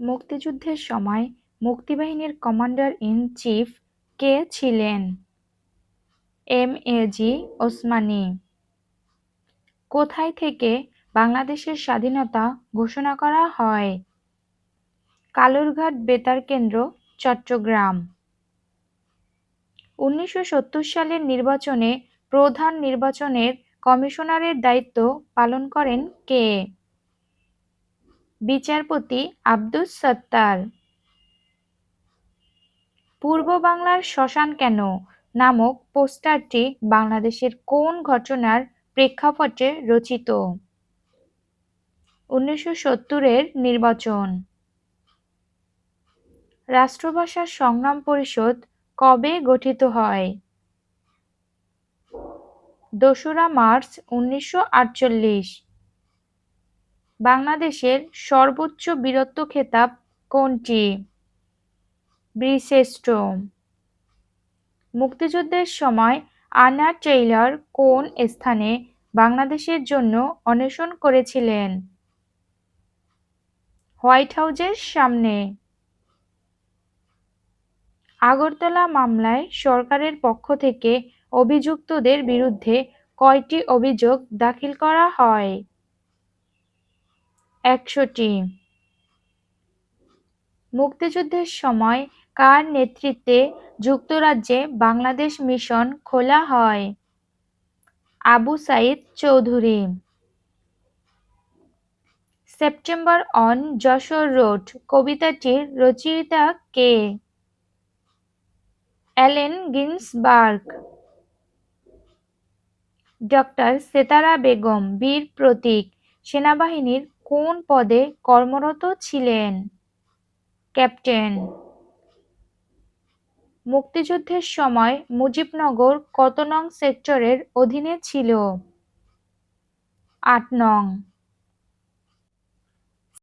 মুক্তিযুদ্ধের সময় মুক্তিবাহিনীর কমান্ডার ইন চিফ কে ছিলেন? M A G Osmani. কোথায় থেকে বাংলাদেশের স্বাধীনতা ঘোষণা করা হয়? কালুরঘাট বেতার কেন্দ্র, চট্টগ্রাম। উনিশশো সত্তর সালের নির্বাচনে প্রধান নির্বাচনের কমিশনারের দায়িত্ব পালন করেন কে? বিচারপতি আব্দুস সত্তার। পূর্ব বাংলার শ্মশান কেন নামক পোস্টারটি বাংলাদেশের কোন ঘটনার প্রেক্ষাপটে রচিত? উনিশশো সত্তরের নির্বাচন। রাষ্ট্রভাষা সংগ্রাম পরিষদ কবে গঠিত হয়? দোসরা মার্চ উনিশশো আটচল্লিশ। বাংলাদেশের সর্বোচ্চ বীরত্ব খেতাব কোনটি? বীরশ্রেষ্ঠ মুক্তিযুদ্ধের সময় আনা টেইলর কোন স্থানে বাংলাদেশের জন্য অন্বেষণ করেছিলেন? হোয়াইট হাউজের সামনে। আগরতলা মামলায় সরকারের পক্ষ থেকে অভিযুক্তদের বিরুদ্ধে কয়টি অভিযোগ দাখিল করা হয়? একশোটি মুক্তিযুদ্ধের সময় কার নেতৃত্বে যুক্তরাজ্যে বাংলাদেশ মিশন খোলা হয়? Abu Sayeed Chowdhury. September on Jessore road কবিতাটির রচয়িতা কে? Allen Ginsberg. Doctor Setara Begum, Bir Protik, সেনাবাহিনীর কোন পদে কর্মরত ছিলেন? ক্যাপ্টেন মুক্তিযুদ্ধের সময় মুজিবনগর কত নং সেক্টরের অধীনে ছিল? আট নং